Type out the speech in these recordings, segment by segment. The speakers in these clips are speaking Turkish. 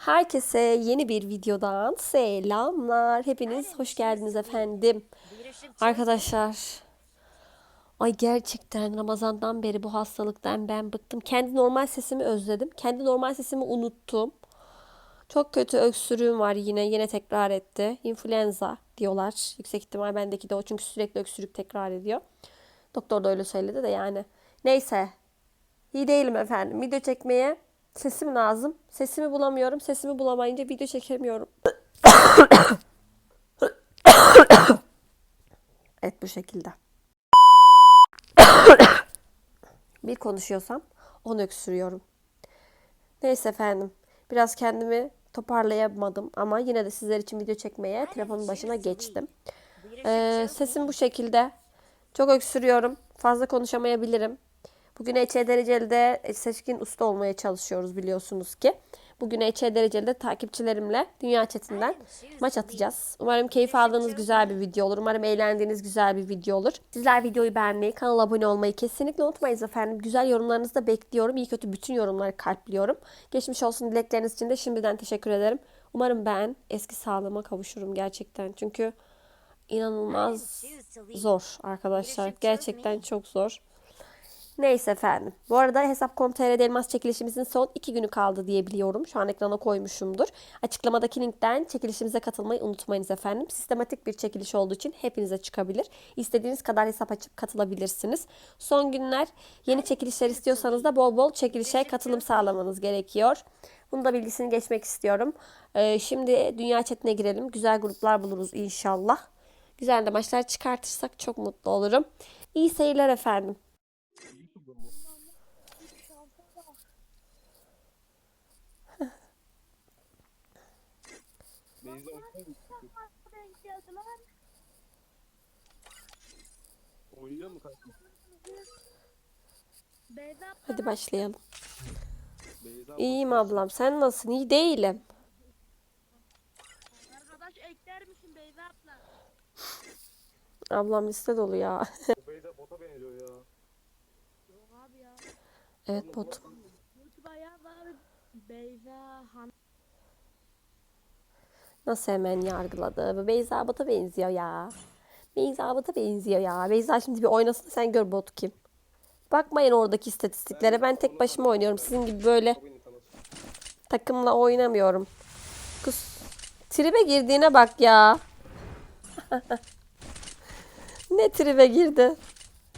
Herkese yeni bir videodan selamlar. Hepiniz hoş geldiniz efendim. Arkadaşlar, ay gerçekten Ramazan'dan beri bu hastalıktan ben bıktım. Kendi normal sesimi özledim. Kendi normal sesimi unuttum. Çok kötü öksürüğüm var yine. Yine tekrar etti. İnfluenza diyorlar. Yüksek ihtimal bendeki de o çünkü sürekli öksürük tekrar ediyor. Doktor da öyle söyledi de yani. Neyse. İyi değilim efendim. Video çekmeye sesim lazım. Sesimi bulamıyorum. Sesimi bulamayınca video çekemiyorum. evet bu şekilde. Bir konuşuyorsam onu öksürüyorum. Neyse efendim. Biraz kendimi toparlayamadım ama yine de sizler için video çekmeye telefonun başına geçtim. Ee, sesim bu şekilde. Çok öksürüyorum. Fazla konuşamayabilirim. Bugün EÇ Dereceli'de seçkin usta olmaya çalışıyoruz biliyorsunuz ki. Bugün EÇ Dereceli'de takipçilerimle Dünya Çetinden maç atacağız. Umarım keyif aldığınız güzel bir video olur. Umarım eğlendiğiniz güzel bir video olur. Sizler videoyu beğenmeyi, kanala abone olmayı kesinlikle unutmayınız efendim. Güzel yorumlarınızı da bekliyorum. İyi kötü bütün yorumları kalpliyorum. Geçmiş olsun dilekleriniz için de şimdiden teşekkür ederim. Umarım ben eski sağlığıma kavuşurum gerçekten. Çünkü inanılmaz zor arkadaşlar. Gerçekten çok zor. Neyse efendim. Bu arada Hesap.com.tr'de elmas çekilişimizin son iki günü kaldı diye biliyorum. Şu an ekrana koymuşumdur. Açıklamadaki linkten çekilişimize katılmayı unutmayınız efendim. Sistematik bir çekiliş olduğu için hepinize çıkabilir. İstediğiniz kadar hesap açıp katılabilirsiniz. Son günler yeni çekilişler istiyorsanız da bol bol çekilişe katılım sağlamanız gerekiyor. Bunu da bilgisini geçmek istiyorum. Ee, şimdi dünya chatine girelim. Güzel gruplar buluruz inşallah. Güzel de maçlar çıkartırsak çok mutlu olurum. İyi seyirler efendim. Beyza oynayalım. Oynayacak mı kanka? Beyza Hadi başlayalım. Beyza İyiyim ablam. Sen nasılsın? İyi değilim. arkadaş ekler misin Beyza abla? Ablam liste dolu ya. Beyza bota benziyor ya. Yok abi ya. evet bot. Beyza Han. Nasıl hemen yargıladı? Bu Beyza bota benziyor ya. Beyza bota benziyor ya. Beyza şimdi bir oynasın da sen gör bot kim. Bakmayın oradaki istatistiklere. Ben tek başıma oynuyorum. Sizin gibi böyle takımla oynamıyorum. Kız tribe girdiğine bak ya. ne tribe girdi?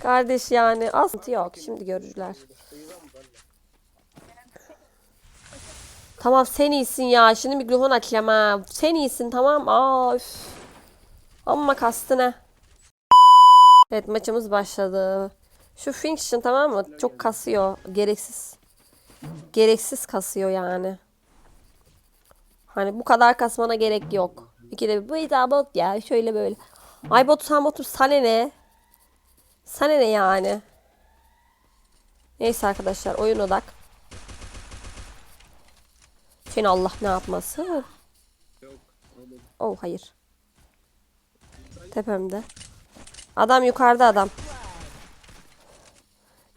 Kardeş yani. Aslında yok. Şimdi görürler. Tamam sen iyisin ya. Şimdi mikrofon açacağım ha. Sen iyisin tamam. Aa üf. Amma kastı ne? Evet maçımız başladı. Şu Finction tamam mı? Çok kasıyor. Gereksiz. Gereksiz kasıyor yani. Hani bu kadar kasmana gerek yok. İkide bir bu da bot ya şöyle böyle. Ay botu sen botum sana ne? Sana ne yani? Neyse arkadaşlar oyun odak. Seni Allah ne yapması? Oh hayır. Tepemde. Adam yukarıda adam.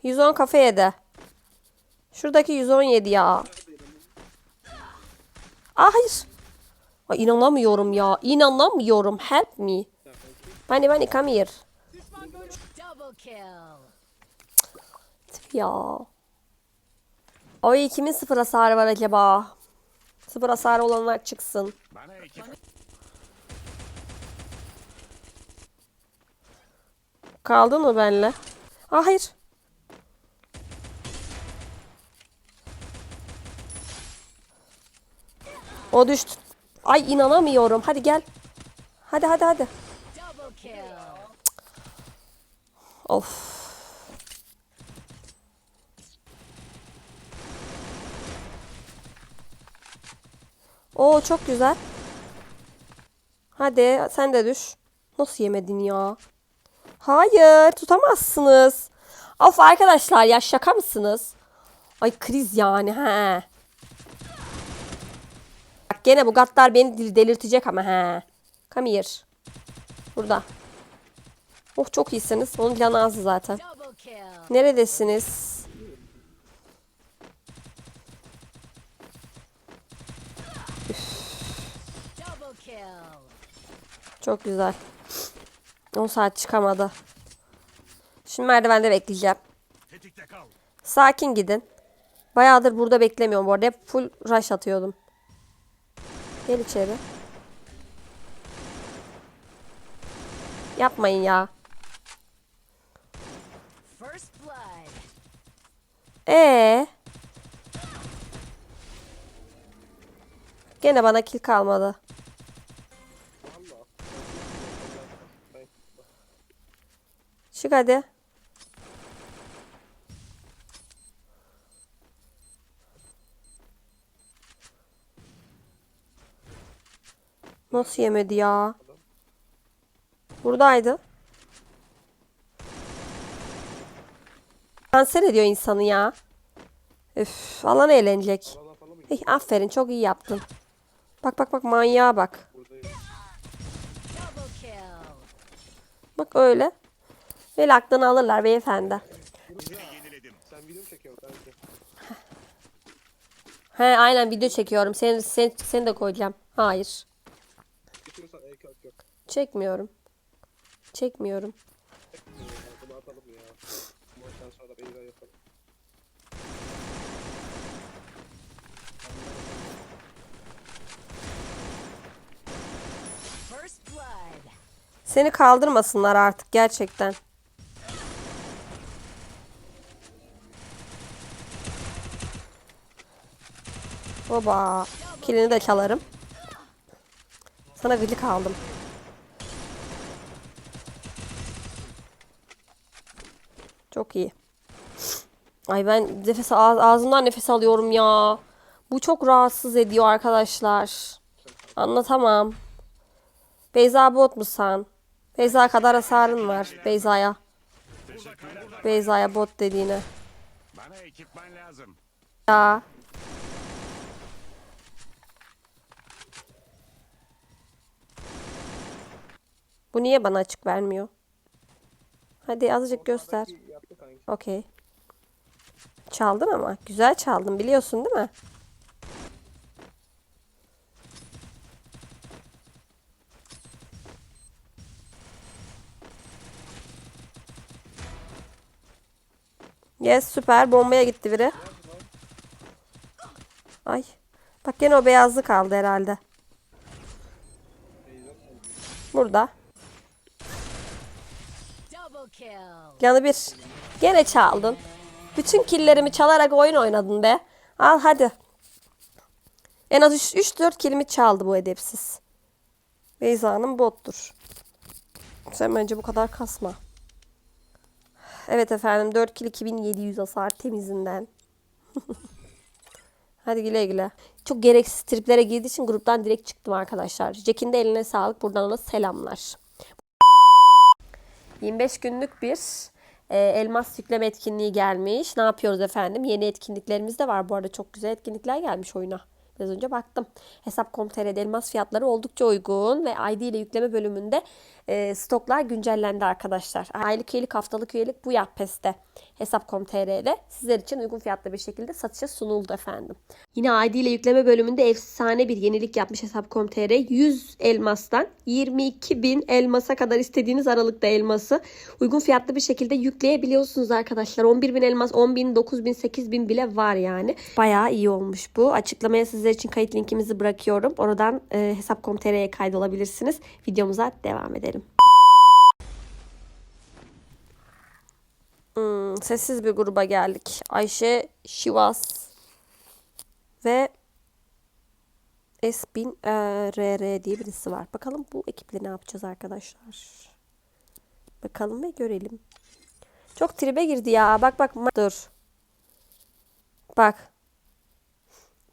110 kafa yedi. Şuradaki 117 ya. Aa hayır. Ay, inanamıyorum ya. İnanamıyorum. Help me. Bani bani come here. Ya. Ay kimin sıfır hasarı var acaba? Sıfır hasarı olanlar çıksın. Kaldın mı benle? Aa, hayır. O düştü. Ay inanamıyorum. Hadi gel. Hadi hadi hadi. Of. Oo çok güzel. Hadi sen de düş. Nasıl yemedin ya? Hayır tutamazsınız. Of arkadaşlar ya şaka mısınız? Ay kriz yani he. Bak gene bu gatlar beni delirtecek ama he. Come here. Burada. Oh çok iyisiniz. Onun canı azdı zaten. Neredesiniz? kill. Çok güzel. 10 saat çıkamadı. Şimdi merdivende bekleyeceğim. Sakin gidin. Bayağıdır burada beklemiyorum bu arada. Hep full rush atıyordum. Gel içeri. Yapmayın ya. Ee. Gene bana kill kalmadı. Hadi. Nasıl yemedi ya? Buradaydı. Kanser ediyor insanı ya. Üf, alan eğlenecek. Hey, aferin çok iyi yaptın. Bak bak bak manyağa bak. Bak öyle. Böyle aklını alırlar beyefendi. He aynen video çekiyorum. Seni, seni, seni de koyacağım. Hayır. Çekmiyorum. Çekmiyorum. Seni kaldırmasınlar artık gerçekten. Baba. Kilini de çalarım. Sana gıcık aldım. Çok iyi. Ay ben nefes ağ- ağzımdan nefes alıyorum ya. Bu çok rahatsız ediyor arkadaşlar. Anlatamam. Beyza bot musun? Beyza kadar hasarın var Beyza'ya. Beyza'ya bot dediğine. Bana ekipman lazım. Ya. Bu niye bana açık vermiyor? Hadi azıcık göster. Okey. Çaldın ama. Güzel çaldın biliyorsun değil mi? Yes süper. Bombaya gitti biri. Ay. Bak gene o beyazlı kaldı herhalde. Burada. Yanı bir. Gene çaldın. Bütün killerimi çalarak oyun oynadın be. Al hadi. En az 3-4 kilimi çaldı bu edepsiz. Beyza Hanım bottur. Sen bence bu kadar kasma. Evet efendim 4 kill 2700 hasar temizinden. Hadi güle güle. Çok gereksiz triplere girdiği için gruptan direkt çıktım arkadaşlar. Jack'in de eline sağlık. Buradan ona selamlar. 25 günlük bir e, elmas yükleme etkinliği gelmiş. Ne yapıyoruz efendim? Yeni etkinliklerimiz de var. Bu arada çok güzel etkinlikler gelmiş oyuna. Biraz önce baktım. Hesap.com.tr'de elmas fiyatları oldukça uygun ve ID ile yükleme bölümünde e, stoklar güncellendi arkadaşlar. Aylık üyelik, haftalık üyelik bu Yapes'te Hesap.com.tr'de sizler için uygun fiyatlı bir şekilde satışa sunuldu efendim. Yine ID ile yükleme bölümünde efsane bir yenilik yapmış Hesap.com.tr. 100 elmastan 22 bin elmasa kadar istediğiniz aralıkta elması uygun fiyatlı bir şekilde yükleyebiliyorsunuz arkadaşlar. 11 bin elmas, 10 bin, 9 bin, 8 bin bile var yani. Bayağı iyi olmuş bu. Açıklamaya sizler için kayıt linkimizi bırakıyorum. Oradan e, Hesap.com.tr'ye kaydolabilirsiniz. Videomuza devam edelim. Hmm, sessiz bir gruba geldik. Ayşe Şivas ve Esbin e, RR diye birisi var. Bakalım bu ekiple ne yapacağız arkadaşlar. Bakalım ve görelim. Çok tribe girdi ya. Bak bak. Dur. Bak.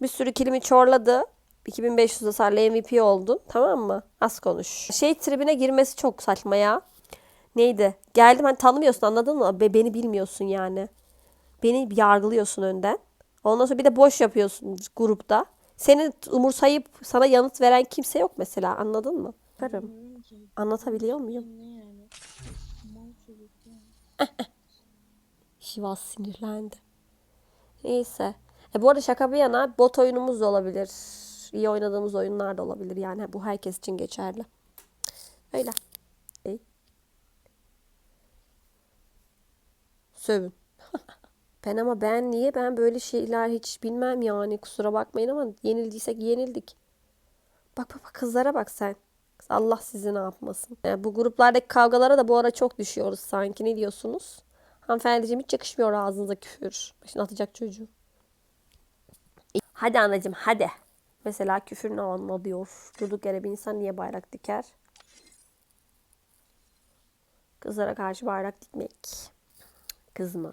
Bir sürü kilimi çorladı. 2500 hasarlı MVP oldun. Tamam mı? Az konuş. Şey tribine girmesi çok saçma ya. Neydi? Geldim hani tanımıyorsun anladın mı? Be beni bilmiyorsun yani. Beni yargılıyorsun önden. Ondan sonra bir de boş yapıyorsun grupta. Seni umursayıp sana yanıt veren kimse yok mesela anladın mı? Bakarım. Anlatabiliyor muyum? Şivas sinirlendi. Neyse. E bu arada şaka bir yana bot oyunumuz da olabilir. iyi oynadığımız oyunlar da olabilir. Yani bu herkes için geçerli. Öyle. İyi. Sövün. Ben ama ben niye ben böyle şeyler hiç bilmem yani kusura bakmayın ama yenildiysek yenildik. Bak bak bak kızlara bak sen. Allah sizi ne yapmasın. Yani bu gruplardaki kavgalara da bu ara çok düşüyoruz sanki. Ne diyorsunuz? Hanımefendiciğim hiç yakışmıyor ağzınıza küfür. Başına atacak çocuğu. Hadi anacığım hadi. Mesela küfür ne anla diyor. Durduk yere bir insan niye bayrak diker? Kızlara karşı bayrak dikmek. Kızma.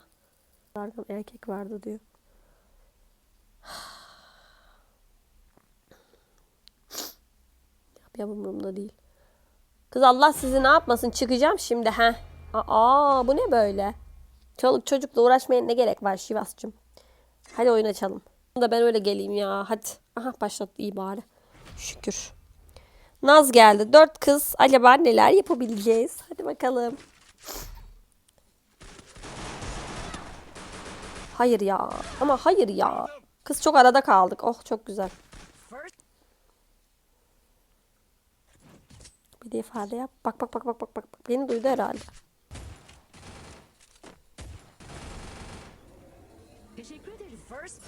Arkadan erkek vardı diyor. Yap yap umurumda değil. Kız Allah sizi ne yapmasın çıkacağım şimdi ha. Aa bu ne böyle? Çoluk çocukla uğraşmaya ne gerek var Şivas'cığım. Hadi oyun açalım. Da ben öyle geleyim ya hadi. Aha başlattı iyi bari. Şükür. Naz geldi. Dört kız. Acaba neler yapabileceğiz? Hadi bakalım. Hayır ya. Ama hayır ya. Kız çok arada kaldık. Oh çok güzel. Bir de ifade yap. Bak bak bak bak bak bak. Beni duydu herhalde. Teşekkür ederim. First.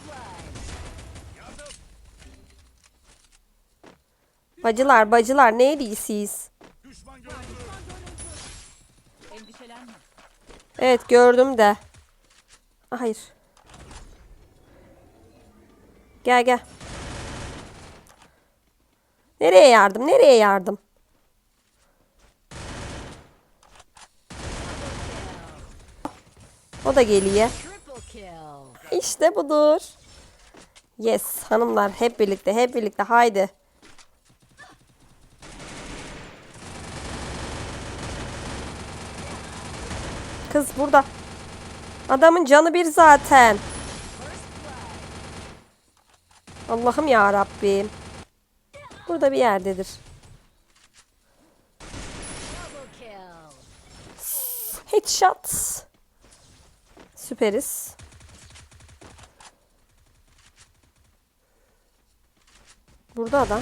Bacılar bacılar neydi siz? Düşman görüldü. Evet gördüm de. Hayır. Gel gel. Nereye yardım? Nereye yardım? O da geliyor. İşte budur. Yes hanımlar hep birlikte hep birlikte haydi. Kız burada. Adamın canı bir zaten. Allah'ım ya Rabbim. Burada bir yerdedir. Headshot. Süperiz. Burada adam.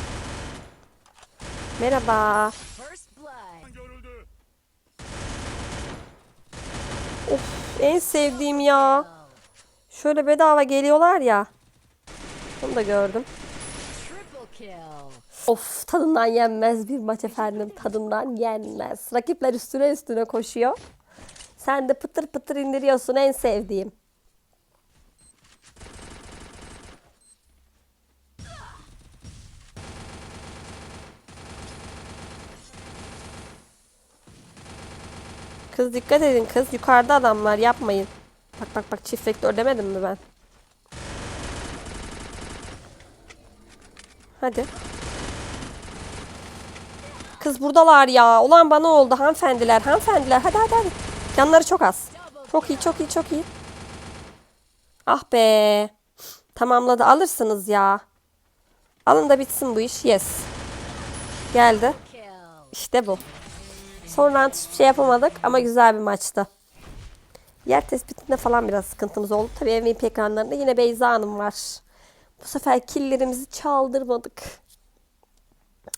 Merhaba. Of en sevdiğim ya. Şöyle bedava geliyorlar ya. Bunu da gördüm. Of tadından yenmez bir maç efendim. Tadından yenmez. Rakipler üstüne üstüne koşuyor. Sen de pıtır pıtır indiriyorsun en sevdiğim. Kız dikkat edin kız. Yukarıda adamlar yapmayın. Bak bak bak çift vektör demedim mi ben? Hadi. Kız buradalar ya. Ulan bana oldu hanımefendiler. Hanımefendiler hadi hadi hadi. Canları çok az. Çok iyi çok iyi çok iyi. Ah be. Tamamladı alırsınız ya. Alın da bitsin bu iş. Yes. Geldi. İşte bu. Sonra hiçbir şey yapamadık ama güzel bir maçtı. Yer tespitinde falan biraz sıkıntımız oldu. Tabii MVP ekranlarında yine Beyza Hanım var. Bu sefer killerimizi çaldırmadık.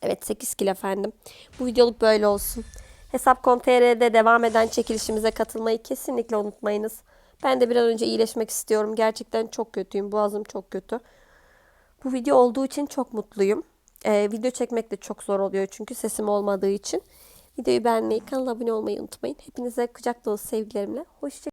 Evet 8 kill efendim. Bu videoluk böyle olsun. Hesap.com.tr'de devam eden çekilişimize katılmayı kesinlikle unutmayınız. Ben de bir an önce iyileşmek istiyorum. Gerçekten çok kötüyüm. Boğazım çok kötü. Bu video olduğu için çok mutluyum. Ee, video çekmek de çok zor oluyor çünkü sesim olmadığı için. Videoyu beğenmeyi, kanala abone olmayı unutmayın. Hepinize kucak dolusu sevgilerimle. Hoşçakalın.